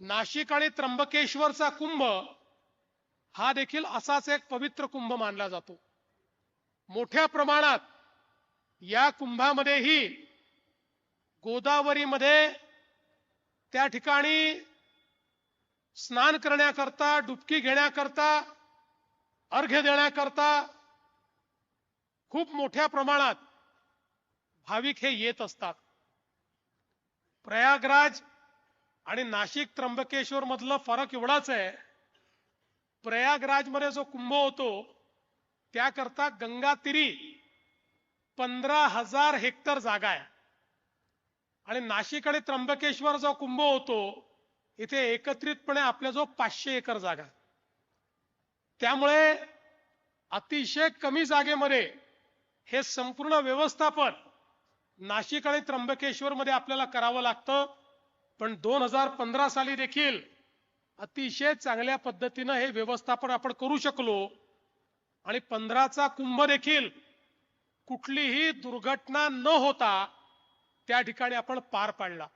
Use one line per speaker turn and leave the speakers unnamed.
नाशिक आणि त्र्यंबकेश्वरचा कुंभ हा देखील असाच एक पवित्र कुंभ मानला जातो. मोठ्या प्रमाणात या कुंभामध्येही गोदावरीमध्ये त्या ठिकाणी स्नान करण्याकरता डुबकी घेण्याकरता अर्घ्य देण्याकरता खूप मोठ्या प्रमाणात भाविक हे येत असतात. प्रयागराज आणि नाशिक त्र्यंबकेश्वर मधलं फरक एवढाच आहे प्रयागराजमध्ये जो कुंभ होतो त्याकरता गंगातीरी पंधरा हजार हेक्टर जागा आहे. आणि नाशिक आणि त्र्यंबकेश्वर जो कुंभ होतो इथे एकत्रितपणे आपल्या जो पाचशे एकर जागा त्यामुळे अतिशय कमी जागेमध्ये हे संपूर्ण व्यवस्थापन नाशिक आणि त्र्यंबकेश्वर मध्ये आपल्याला करावं लागतं. पण दोन हजार पंधरा साली देखील अतिशय चांगल्या पद्धतीनं हे व्यवस्थापन आपण करू शकलो. आणि पंधराचा कुंभ देखील कुठलीही दुर्घटना न होता त्या ठिकाणी आपण पार पाडला.